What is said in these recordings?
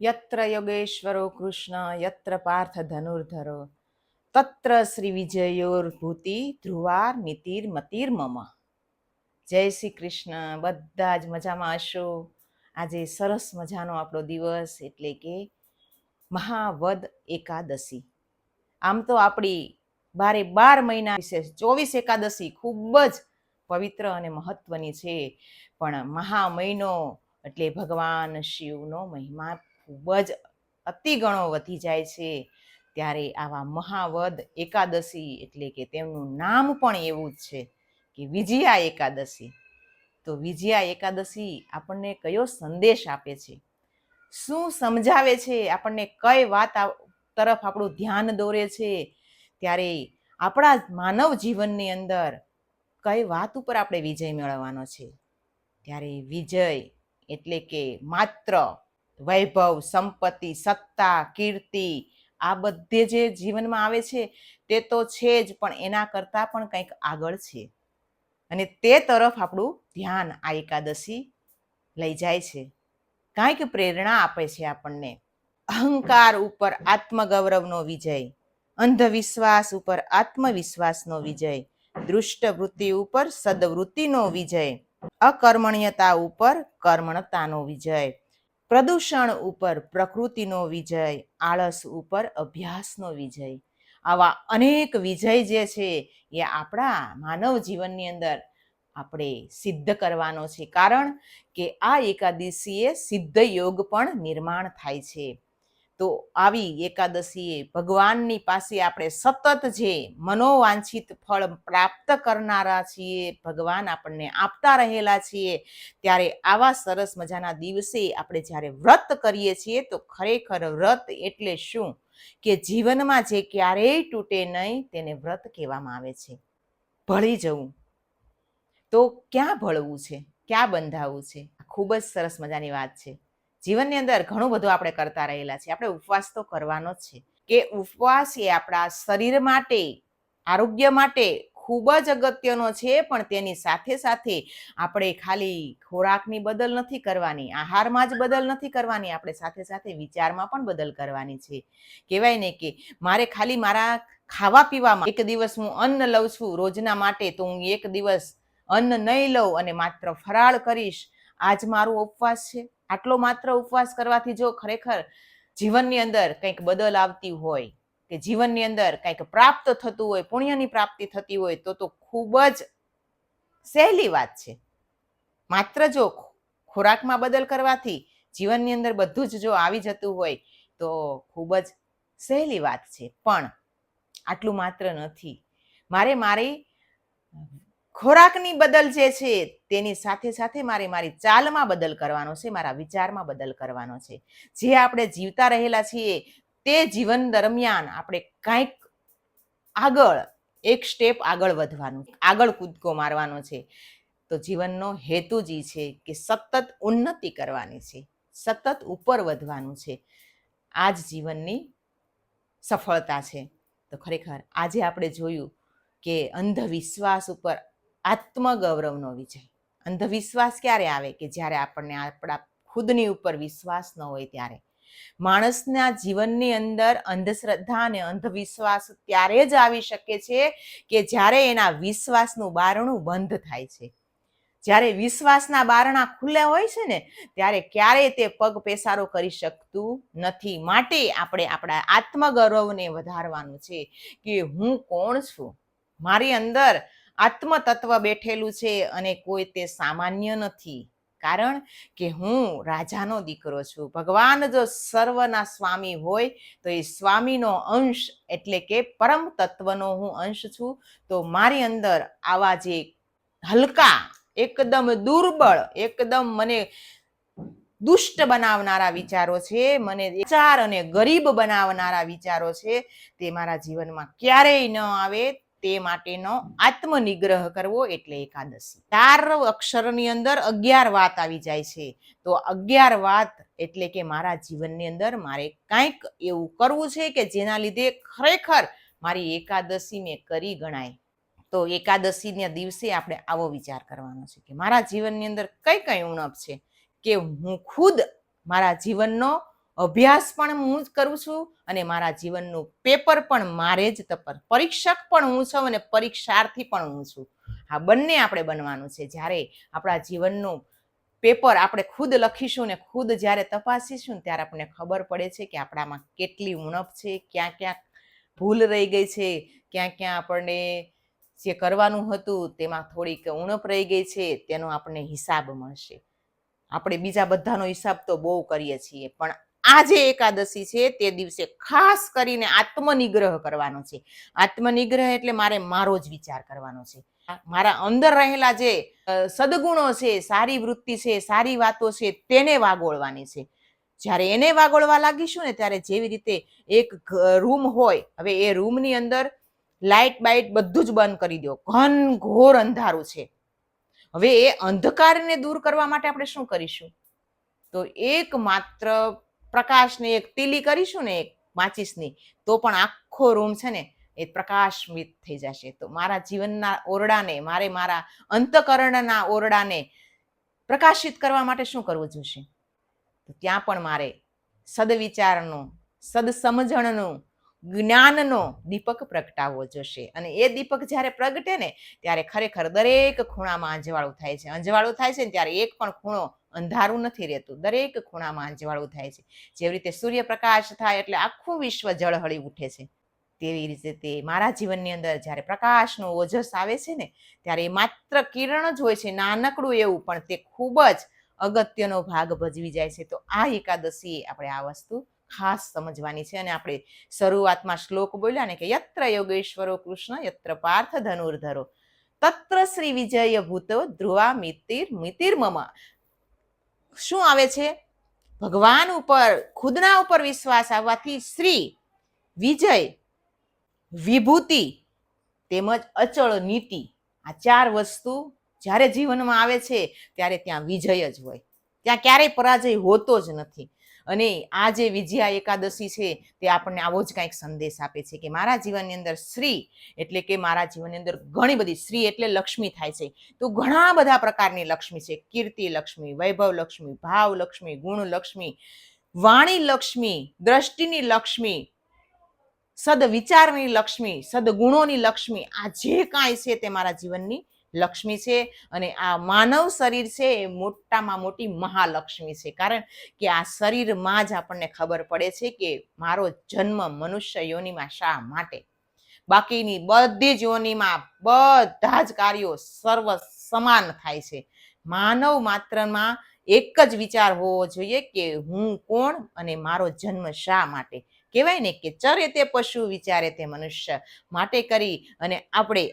યત્ર યોગેશ્વરો કૃષ્ણ યત્ર પાર્થ ધનુર્ધરો તત્ર શ્રી વિજયોર્ભૂતિ ધ્રુવાર નીતિર મતિર મમ જય શ્રી કૃષ્ણ બધા જ મજામાં હશો? આજે સરસ મજાનો આપણો દિવસ એટલે કે મહાવદ એકાદશી. આમ તો આપણી બારે બાર મહિના વિશે, ચોવીસ એકાદશી ખૂબ જ પવિત્ર અને મહત્વની છે. પણ મહા મહિનો એટલે ભગવાન શિવનો મહિમા ખૂબ જ અતિગણો વધી જાય છે. ત્યારે આવા મહાવદ એકાદશી એટલે કે તેમનું નામ પણ એવું જ છે કે વિજયા એકાદશી. તો વિજયા એકાદશી આપણને કયો સંદેશ આપે છે? શું સમજાવે છે? આપણને કઈ વાત તરફ આપણું ધ્યાન દોરે છે? ત્યારે આપણા માનવ જીવનની અંદર કઈ વાત ઉપર આપણે વિજય મેળવવાનો છે? ત્યારે વિજય એટલે કે માત્ર વૈભવ, સંપત્તિ, સત્તા, કીર્તિ, આ બધે જે જીવનમાં આવે છે, તે તો છે જ, પણ એના કરતાં પણ કંઈક આગળ છે. અને તે તરફ આપણું ધ્યાન આ એકાદશી લઈ જાય છે. કાંઈક પ્રેરણા આપે છે આપણને. અહંકાર ઉપર આત્મગૌરવનો વિજય, અંધવિશ્વાસ ઉપર આત્મવિશ્વાસનો વિજય દૃષ્ટ વૃત્તિ ઉપર સદવૃત્તિનો વિજય, અકર્મણ્યતા ઉપર કર્મણતાનો વિજય પ્રદૂષણ ઉપર પ્રકૃતિનો વિજય, આળસ ઉપર અભ્યાસનો વિજય. આવા અનેક વિજય જે છે એ આપણા માનવ જીવનની અંદર આપણે સિદ્ધ કરવાનો છે. કારણ કે આ એકાદશીએ સિદ્ધ યોગ પણ નિર્માણ થાય છે. તો આવી એકાદશીએ ભગવાનની પાસે આપણે સતત જે મનોવાંછિત ફળ પ્રાપ્ત કરનારા છીએ, ભગવાન આપણને આપતા રહેલા છીએ, ત્યારે આવા સરસ મજાના દિવસે આપણે જ્યારે વ્રત કરીએ છીએ, તો ખરેખર વ્રત એટલે શું? કે જીવનમાં જે ક્યારેય તૂટે નહીં, તેને વ્રત કહેવામાં આવે છે. ભળી જવું. તો ક્યાં ભળવું છે? ક્યાં બંધાવવું છે? આ ખૂબ જ સરસ મજાની વાત છે. જીવનની અંદર ઘણું બધું આપણે કરતા રહેલા છે આપણે ઉપવાસ તો કરવાનો છે કે ઉપવાસ એ આપણા શરીર માટે, આરોગ્ય માટે ખૂબ જ અગત્યનો છે, પણ તેની સાથે સાથે આપણે ખાલી ખોરાકની બદલ નથી કરવાની, આહારમાં જ બદલ નથી કરવાની, આપણે સાથે સાથે વિચારમાં પણ બદલ કરવાની છે. કહેવાય ને કે મારે ખાલી મારા ખાવા પીવામાં એક દિવસ હું અન્ન લઉં છું, રોજના માટે તો હું એક દિવસ અન્ન નહીં લઉં અને માત્ર ફરાળ કરીશ આજ મારું ઉપવાસ છે. આટલો માત્ર ઉપવાસ કરવાથી જો ખરેખર જીવનની અંદર કંઈક બદલ આવતી હોય, કે જીવનની અંદર કંઈક પ્રાપ્ત થતું હોય, પુણ્યની પ્રાપ્તિ થતી હોય, તો તો ખૂબ જ સહેલી વાત છે. માત્ર જો ખોરાકમાં બદલ કરવાથી જીવનની અંદર બધું જ જો આવી જતું હોય, તો ખૂબ જ સહેલી વાત છે. પણ આટલું માત્ર નથી. મારે મારી ખોરાકની બદલ જે છે, તેની સાથે સાથે મારે મારી ચાલમાં બદલ કરવાનો છે, મારા વિચારમાં બદલ કરવાનો છે. જે આપણે જીવતા રહેલા છીએ, તે જીવન દરમિયાન આપણે કાંઈક આગળ, એક સ્ટેપ આગળ વધવાનું, આગળ કૂદકો મારવાનો છે. તો જીવનનો હેતુ જ છે કે સતત ઉન્નતિ કરવાની છે, સતત ઉપર વધવાનું છે. આ જ જીવનની સફળતા છે. તો ખરેખર આજે આપણે જોયું કે અંધવિશ્વાસ ઉપર આત્મગૌરવનો વિજય. અંધવિશ્વાસ ક્યારે આવે કે જ્યારે આપણને આપણા ખુદની ઉપર વિશ્વાસ ન હોય ત્યારે? માણસના જીવનની અંદર અંધશ્રદ્ધા અને અંધવિશ્વાસ ત્યારે જ આવી શકે છે કે જ્યારે એના વિશ્વાસનું બારણું બંધ થાય છે. જ્યારે વિશ્વાસના બારણા ખુલ્લા હોય છે ને, ત્યારે ક્યારેય તે પગ પેસારો કરી શકતું નથી. માટે આપણે આપણા આત્મગૌરવને વધારવાનું છે કે હું કોણ છું? મારી અંદર આત્મતત્વ બેઠેલું છે અને કોઈ તે સામાન્ય નથી. કારણ કે હું રાજાનો દીકરો છું. ભગવાન જો સર્વના સ્વામી હોય, તો એ સ્વામીનો અંશ એટલે કે પરમ તત્વનો હું અંશ છું. તો મારી અંદર આવા જે હલકા, એકદમ દુર્બળ, એકદમ મને દુષ્ટ બનાવનારા વિચારો છે, મને વિચાર અને ગરીબ બનાવનારા વિચારો છે, તે મારા જીવનમાં ક્યારેય ન આવે. તે માટેનો આત્મનિગ્રહ કરવો એટલે એકાદશી. ચાર અક્ષરની અંદર અગિયાર વાત આવી જાય છે. તો અગિયાર વાત એટલે કે મારા જીવનની અંદર મારે કાંઈક એવું કરવું છે કે જેના લીધે ખરેખર મારી એકાદશી મેં કરી ગણાય. તો એકાદશીના દિવસે આપણે આવો વિચાર કરવાનો છે કે મારા જીવનની અંદર કઈ કઈ ઉણપ છે કે હું ખુદ મારા જીવનનો અભ્યાસ પણ હું જ કરું છું અને મારા જીવનનું પેપર પણ મારે જ તપર. પરીક્ષક પણ હું છું અને પરીક્ષાર્થી પણ હું છું. આ બંને આપણે બનવાનું છે. જ્યારે આપણા જીવનનું પેપર આપણે ખુદ લખીશું ને ખુદ જ્યારે તપાસીશું ત્યારે આપણને ખબર પડે છે કે આપણામાં કેટલી ઉણપ છે, ક્યાં ક્યાં ભૂલ રહી ગઈ છે, ક્યાં ક્યાં આપણને જે કરવાનું હતું તેમાં થોડીક ઉણપ રહી ગઈ છે, તેનો આપણને હિસાબ મળશે. આપણે બીજા બધાનો હિસાબ તો બહુ કરીએ છીએ, પણ આ જે એકાદશી છે, તે દિવસે ખાસ કરીને આત્મનિગ્રહ કરવાનો છે. આત્મનિગ્રહ એટલે મારે મારો જ વિચાર કરવાનો છે. મારા અંદર રહેલા જે સદગુણો છે, સારી વૃત્તિ છે, સારી વાતો છે, તેને વાગોળવાની છે. જ્યારે એને વાગોળવા લાગીશું ને, ત્યારે જેવી રીતે એક રૂમ હોય, હવે એ રૂમની અંદર લાઇટ બાઇટ બધું જ બંધ કરી દો. ઘન ઘોર અંધારું છે. હવે એ અંધકારને દૂર કરવા માટે આપણે શું કરીશું? તો એક માત્ર પ્રકાશને એક તીલી કરીશું ને એક માચીસની તો પણ આખો રૂમ છે ને એ પ્રકાશમિત થઈ જશે. તો મારા જીવનના ઓરડાને, મારે મારા અંતકરણના ઓરડાને પ્રકાશિત કરવા માટે શું કરવું જોશે? તો ત્યાં પણ મારે સદવિચારનો, સદસમજણનો, જ્ઞાનનો દીપક પ્રગટાવવો જોશે. અને એ દીપક જ્યારે પ્રગટે ને, ત્યારે ખરેખર દરેક ખૂણામાં અંજવાળું થાય છે. અંજવાળું થાય છે ને, ત્યારે એક પણ ખૂણો અંધારું નથી રહેતું. દરેક ખૂણામાં અંજવાળું થાય છે. જેવી રીતે સૂર્યપ્રકાશ થાય એટલે આખું વિશ્વ જળહળી ઉઠે છે. તેવી રીતે તે મારા જીવનની અંદર જ્યારે પ્રકાશનો ઓજસ આવે છે ને, ત્યારે એ માત્ર કિરણ જ હોય છે, નાનકડું એવું, પણ તે ખૂબ જ અગત્યનો ભાગ ભજવી જાય છે. તો આ એકાદશી આપણે આ વસ્તુ ખાસ સમજવાની છે અને આપણે શરૂઆતમાં શ્લોક બોલ્યા ને કે યત્ર યોગેશ્વરો કૃષ્ણ, યત્ર પાર્થ ધનુર્ધરો. તત્ર શ્રી વિજય ભૂતો ધ્રુવા મિતિર મિતિર મમ. શું આવે છે? ભગવાન ઉપર, ખુદના ઉપર વિશ્વાસ આવવાથી શ્રી વિજય, વિભૂતિ, તેમજ અચળ નીતિ, આ ચાર વસ્તુ જ્યારે જીવનમાં આવે છે, ત્યારે ત્યાં વિજય જ હોય. ત્યાં ક્યારેય પરાજય હોતો જ નથી. અને આ જે વિજયા એકાદશી છે, તે આપણને આવો જ કંઈક સંદેશ આપે છે કે મારા જીવનની અંદર શ્રી એટલે કે મારા જીવનની અંદર ઘણી બધી શ્રી એટલે લક્ષ્મી થાય છે. તો ઘણા બધા પ્રકારની લક્ષ્મી છે. કીર્તિ લક્ષ્મી, વૈભવ લક્ષ્મી, ભાવ લક્ષ્મી, ગુણ લક્ષ્મી, વાણી લક્ષ્મી, દ્રષ્ટિની લક્ષ્મી, સદવિચારની લક્ષ્મી, સદગુણોની લક્ષ્મી, આ જે કાંઈ છે તે મારા જીવનની લક્ષ્મી છે અને આ માનવ શરીર છે એ મોટામાં મોટી મહાલક્ષ્મી છે. કારણ કે આ શરીરમાં જ આપણને ખબર પડે છે કે મારો જન્મ મનુષ્ય યોનિમાં શા માટે? બાકીની બધી જ યોનિમાં બધા જ કાર્યો સર્વ સમાન થાય છે. માનવ માત્રમાં એક જ વિચાર હોવો જોઈએ કે હું કોણ અને મારો જન્મ શા માટે? કહેવાય ને કે ચરે તે પશુ વિચારે તે મનુષ્ય માટે કરી અને આપણે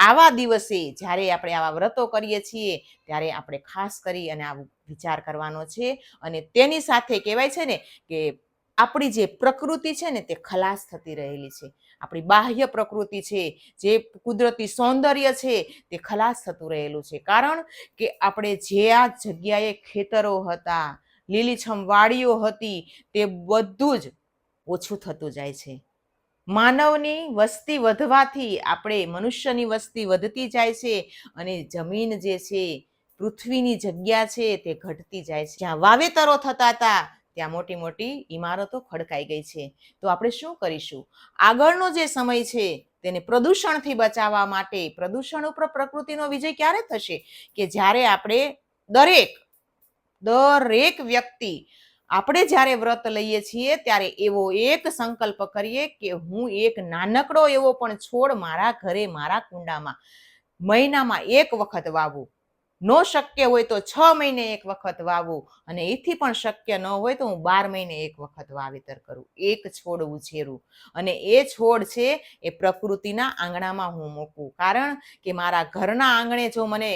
આવા દિવસે જ્યારે આપણે આવા વ્રતો કરીએ છીએ, ત્યારે આપણે ખાસ કરી અને આ વિચાર કરવાનો છે. અને તેની સાથે કહેવાય છે ને કે આપણી જે પ્રકૃતિ છે ને તે ખલાસ થતી રહેલી છે. આપણી બાહ્ય પ્રકૃતિ છે, જે કુદરતી સૌંદર્ય છે, તે ખલાસ થતું રહેલું છે. કારણ કે આપણે જે આ જગ્યાએ ખેતરો હતા, લીલીછમ વાડીઓ હતી, તે બધું જ ઓછું થતું જાય છે. માનવની વસ્તી વધવાથી આપણે મનુષ્યની વસ્તી વધતી જાય છે અને જમીન જે છે, પૃથ્વીની જગ્યા છે તે ઘટતી જાય છે. જ્યાં વાવેતરો થતા હતા, ત્યાં મોટી મોટી ઇમારતો ખડકાઈ ગઈ છે. તો આપણે શું કરીશું? આગળનો જે સમય છે તેને પ્રદૂષણથી બચાવવા માટે પ્રદૂષણ ઉપર પ્રકૃતિનો વિજય ક્યારે થશે? કે જ્યારે આપણે દરેક દરેક વ્યક્તિ આપણે જ્યારે વ્રત લઈએ છીએ, ત્યારે એવો એક સંકલ્પ કરીએ કે હું એક નાનકડો એવો પણ છોડ મારા ઘરે, મારા કુંડામાં મહિનામાં એક વખત વાવું. નો શક્ય હોય તો છ મહિને એક વખત વાવું અને એથી પણ શક્ય ન હોય તો હું બાર મહિને એક વખત વાવેતર કરું. એક છોડ ઉછેરું અને એ છોડ છે એ પ્રકૃતિના આંગણામાં હું મૂકું. કારણ કે મારા ઘરના આંગણે જો મને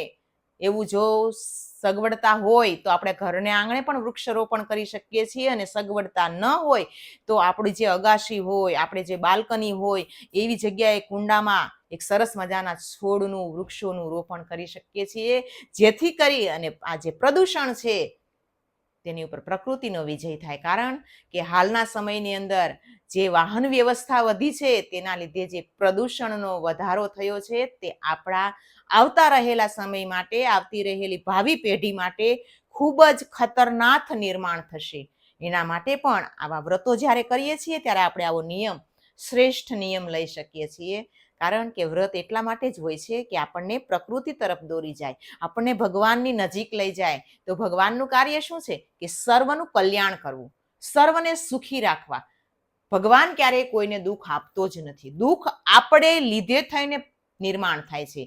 એવું જો સગવડતા હોય તો આપણે ઘરને આંગણે પણ વૃક્ષારોપણ કરી શકીએ છીએ અને સગવડતા ન હોય તો આપણી જે અગાશી હોય, આપણે જે બાલ્કની હોય, એવી જગ્યાએ કુંડામાં એક સરસ મજાના છોડનું, વૃક્ષોનું રોપણ કરી શકીએ છીએ. જેથી કરી અને આ જે પ્રદૂષણ છે તેની ઉપર પ્રકૃતિનો વિજય થાય. કારણ કે હાલના સમયની અંદર જે વાહન વ્યવસ્થા વધી છે, તેના લીધે જે પ્રદૂષણનો વધારો થયો છે, તે આપણા આવતા રહેલા સમય માટે, આવતી રહેલી ભાવિ પેઢી માટે ખૂબ જ ખતરનાક નિર્માણ થશે. એના માટે પણ આવા વ્રતો જ્યારે કરીએ છીએ, ત્યારે આપણે આવો નિયમ, શ્રેષ્ઠ નિયમ લઈ શકીએ છીએ. કારણ કે વ્રત એટલા માટે જ હોય છે કે આપણને પ્રકૃતિ તરફ દોરી જાય, આપણને ભગવાનની નજીક લઈ જાય. તો ભગવાનનું કાર્ય શું છે? કે સર્વનું કલ્યાણ કરવું, સર્વને સુખી રાખવા. ભગવાન ક્યારેય કોઈને દુઃખ આપતો જ નથી. દુઃખ આપણે લીધે થઈને નિર્માણ થાય છે.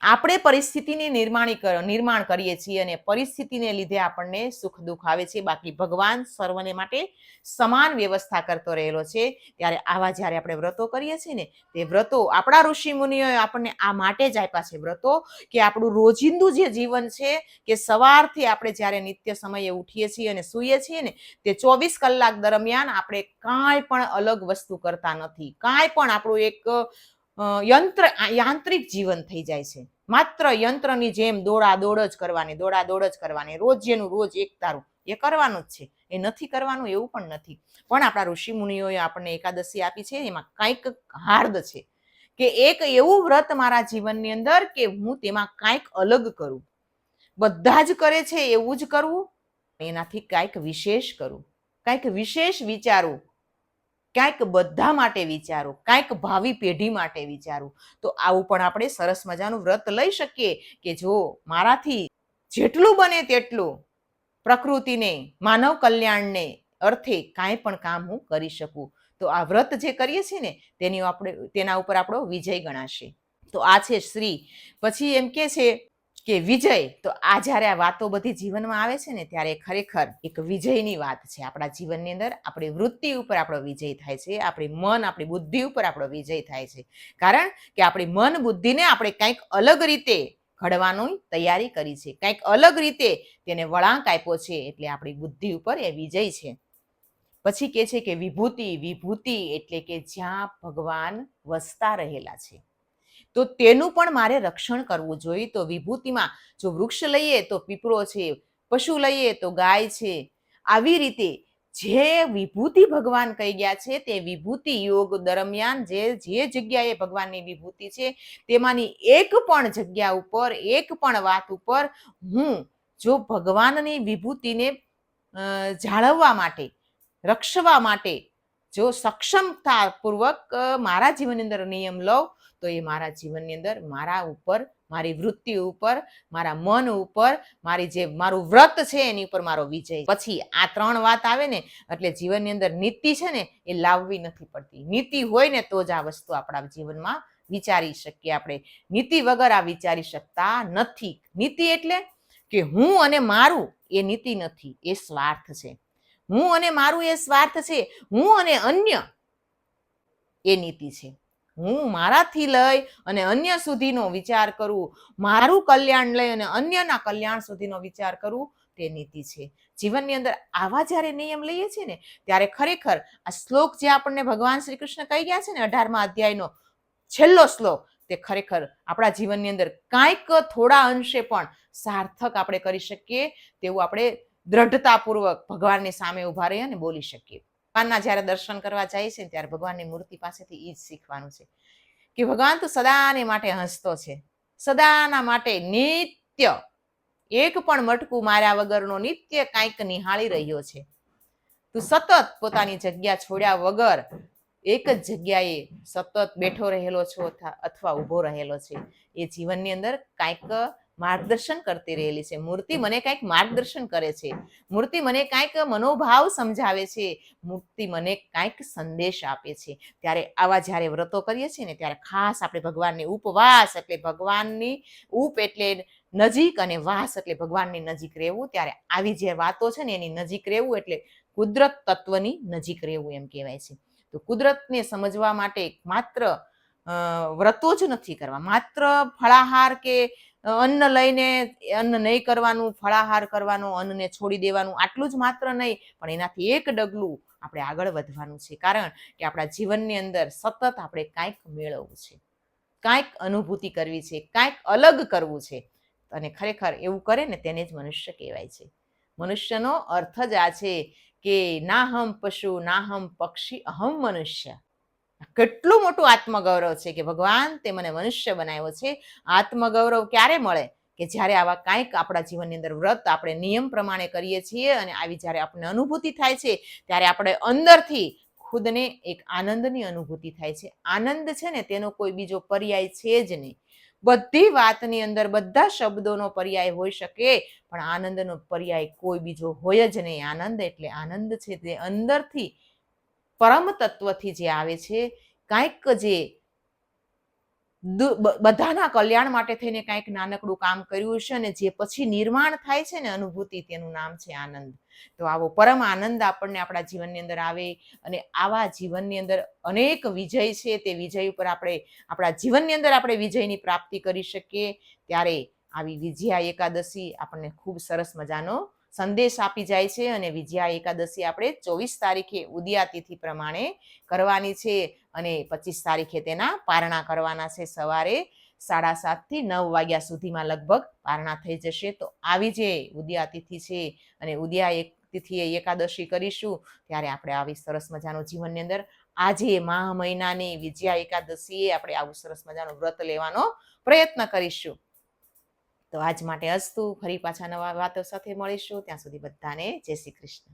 આપણે પરિસ્થિતિને નિર્માણી નિર્માણ કરીએ છીએ અને પરિસ્થિતિને લીધે આપણને સુખ દુઃખ આવે છે. બાકી ભગવાન સર્વને માટે સમાન વ્યવસ્થા કરતો રહેલો છે. ત્યારે આવા જ્યારે આપણે વ્રતો કરીએ છીએ ને, તે વ્રતો આપણા ઋષિ મુનિઓએ આપણને આ માટે જ આપ્યા છે વ્રતો કે આપણું રોજિંદુ જે જીવન છે કે સવારથી આપણે જ્યારે નિત્ય સમયે ઉઠીએ છીએ અને સૂઈએ છીએ ને, તે ચોવીસ કલાક દરમિયાન આપણે કાંઈ પણ અલગ વસ્તુ કરતા નથી. કાંઈ પણ આપણું એક યંત્ર યાંત્રિક જીવન થઈ જાય છે. માત્ર યંત્રની જેમ દોડા દોડ જ કરવાની દોડા દોડ જ કરવાની રોજ જેનું રોજ એક તારું એ કરવાનું જ છે. એ નથી કરવાનું, એવું પણ નથી. પણ આપણા ઋષિ મુનિઓએ આપણને એકાદશી આપી છે, એમાં કંઈક હાર્દ છે કે એક એવું વ્રત મારા જીવનની અંદર કે હું તેમાં કાંઈક અલગ કરું. બધા જ કરે છે, એવું જ કરવું એનાથી કાંઈક વિશેષ કરું. કાંઈક વિશેષ વિચારું કાંઈક બધા માટે વિચારો, કાંઈક ભાવિ પેઢી માટે વિચારું. તો આવું પણ આપણે સરસ મજાનું વ્રત લઈ શકીએ કે જો મારાથી જેટલું બને તેટલું પ્રકૃતિને, માનવ કલ્યાણને અર્થે કાંઈ પણ કામ હું કરી શકું. તો આ વ્રત જે કરીએ છીએ ને, તેની આપણે, તેના ઉપર આપણો વિજય ગણાશે. તો આ છે શ્રી. પછી એમ કે છે કે વિજય, તો આ જ્યારે આ વાતો બધી જીવનમાં આવે છે ને, ત્યારે ખરેખર એક વિજયની વાત છે. આપણા જીવનની અંદર આપણી વૃત્તિ ઉપર આપણો વિજય થાય છે, આપણી મન, આપણી બુદ્ધિ ઉપર આપણો વિજય થાય છે. કારણ કે આપણી મન બુદ્ધિને આપણે કંઈક અલગ રીતે ઘડવાની તૈયારી કરી છે. કંઈક અલગ રીતે તેને વળાંક આપ્યો છે, એટલે આપણી બુદ્ધિ ઉપર એ વિજય છે. પછી કે છે કે વિભૂતિ વિભૂતિ એટલે કે જ્યાં ભગવાન વસતા રહેલા છે. તો તેનું પણ મારે રક્ષણ કરવું જોઈએ. તો વિભૂતિમાં જો વૃક્ષ લઈએ તો પીપળો છે, પશુ લઈએ તો ગાય છે. આવી રીતે જે વિભૂતિ ભગવાન કહી ગયા છે તે વિભૂતિ યોગ દરમિયાન જે જે જગ્યાએ ભગવાનની વિભૂતિ છે તેમાંની એક પણ જગ્યા ઉપર, એક પણ વાત ઉપર હું જો ભગવાનની વિભૂતિને જાળવવા માટે, રક્ષવા માટે જો સક્ષમતાપૂર્વક મારા જીવનની અંદર નિયમ લઉં તો એ મારા જીવનની અંદર મારા ઉપર, મારી વૃત્તિ ઉપર, મારા મન ઉપર, મારી જે મારું વ્રત છે એની ઉપર મારો વિજય. પછી આ ત્રણ વાત આવે ને, એટલે જીવનની અંદર નીતિ છે ને, એ લાવવી નથી પડતી. નીતિ હોય ને તો જ આ વસ્તુ આપણા જીવનમાં વિચારી શકીએ આપણે. નીતિ વગર આ વિચારી શકતા નથી. નીતિ એટલે કે હું અને મારું એ નીતિ નથી, એ સ્વાર્થ છે. હું અને મારું એ સ્વાર્થ છે, હું અને અન્ય એ નીતિ છે. હું મારાથી લઈ અને અન્ય સુધીનો વિચાર કરું, મારું કલ્યાણ લઈ અને અન્યના કલ્યાણ સુધીનો વિચાર કરું, તે નીતિ છે. જીવનની અંદર આવા જ્યારે નિયમ લઈએ છીએ ને, ત્યારે ખરેખર આ શ્લોક જે આપણને ભગવાન શ્રી કૃષ્ણ કહી ગયા છે ને અઢારમા અધ્યાયનો, છેલ્લો શ્લોક, તે ખરેખર આપણા જીવનની અંદર કાંઈક થોડા અંશે પણ સાર્થક આપણે કરી શકીએ, તેવું આપણે દ્રઢતાપૂર્વક ભગવાનની સામે ઊભા રહી અને બોલી શકીએ. ભગવાનના જ્યારે દર્શન કરવા જાય છે ત્યારે ભગવાનની મૂર્તિ પાસેથી એ જ શીખવાનું છે. કે ભગવાન તો સદાને માટે હસતો છે. સદાના માટે નિત્ય, એક પણ મટકું માર્યા વગરનો નિત્ય કાંઈક નિહાળી રહ્યો છે. તું સતત પોતાની જગ્યા છોડ્યા વગર એક જ જગ્યાએ સતત બેઠો રહેલો છો અથવા- ઊભો રહેલો છે. એ જીવનની અંદર કાંઈક માર્ગદર્શન કરતી રહેલી છે. મૂર્તિ મને કાંઈક માર્ગદર્શન કરે છે. મૂર્તિ મને કાંઈક મનોભાવ સમજાવે છે. મૂર્તિ મને કાંઈક સંદેશ આપે છે. ત્યારે આવા જ્યારે વ્રતો કરીએ છીએ ને ત્યારે ખાસ આપણે ભગવાનની ઉપવાસ એટલે ભગવાનની ઉપ એટલે નજીક અને વાસ એટલે ભગવાનની નજીક રહેવું. ત્યારે આવી જે વાતો છે ને એની નજીક રહેવું એટલે કુદરત તત્વની નજીક રહેવું એમ કહેવાય છે. તો કુદરતને સમજવા માટે માત્ર વ્રતો જ નથી કરવા. માત્ર ફળાહાર કે અન્ન લઈને અન્ન નહીં કરવાનું, ફળાહાર કરવાનો, અન્નને છોડી દેવાનું, આટલું જ માત્ર નહીં, પણ એનાથી એક ડગલું આપણે આગળ વધવાનું છે. કારણ કે આપણા જીવનની અંદર સતત આપણે કાંઈક મેળવવું છે, કાંઈક અનુભૂતિ કરવી છે, કાંઈક અલગ કરવું છે. અને ખરેખર એવું કરે ને તેને જ મનુષ્ય કહેવાય છે. મનુષ્યનો અર્થ જ આ છે કે ના હમ પશુ, ના હમ પક્ષી, અહમ મનુષ્ય. કેટલું મોટું આત્મગૌરવ છે કે ભગવાન તે મને મનુષ્ય બનાવ્યો છે? આત્મગૌરવ ક્યારે મળે? કે જ્યારે આવા કાંઈક આપણા જીવનની અંદર વ્રત આપણે નિયમ પ્રમાણે કરીએ છીએ અને આવી જ્યારે આપણને અનુભૂતિ થાય છે, ત્યારે આપણે અંદરથી ખુદને એક આનંદની અનુભૂતિ થાય છે. આનંદ છે ને તેનો કોઈ બીજો પર્યાય છે જ નહીં. બધી વાતની અંદર બધા શબ્દોનો પર્યાય હોઈ શકે, પણ આનંદનો પર્યાય કોઈ બીજો હોય જ નહીં. આનંદ એટલે આનંદ છે તે અંદરથી પરમ તત્વથી જે આવે છે, કાંઈક જે બધાના કલ્યાણ માટે થઈને કાંઈક નાનકડું કામ કર્યું છે અને જે પછી નિર્માણ થાય છે ને અનુભૂતિ તેનું નામ છે આનંદ. તો આવો પરમ આનંદ આપણને આપણા જીવનની અંદર આવે અને આવા જીવનની અંદર અનેક વિજય છે તે વિજય ઉપર આપણે આપણા જીવનની અંદર આપણે વિજયની પ્રાપ્તિ કરી શકીએ. ત્યારે આવી વિજયા એકાદશી આપણને ખૂબ સરસ મજાનો સંદેશ આપી જાય છે અને વિજયા એકાદશી આપણે ચોવીસ તારીખે ઉદયાતિથિ પ્રમાણે કરવાની છે અને પચીસ તારીખે તેના પારણા કરવાના છે. સવારે સાડા સાતથી નવ વાગ્યા સુધીમાં લગભગ પારણા થઈ જશે. તો આવી જે ઉદયાતિથિ છે અને ઉદયા એક તિથિએ એકાદશી કરીશું, ત્યારે આપણે આવી સરસ મજાનું જીવનની અંદર આજે મહા મહિનાની વિજયા એકાદશીએ આપણે આવું સરસ મજાનું વ્રત લેવાનો પ્રયત્ન કરીશું. તો આજ માટે અસ્તુ. ફરી પાછા નવા વાતો સાથે મળીશું. ત્યાં સુધી બધાને જય શ્રી કૃષ્ણ.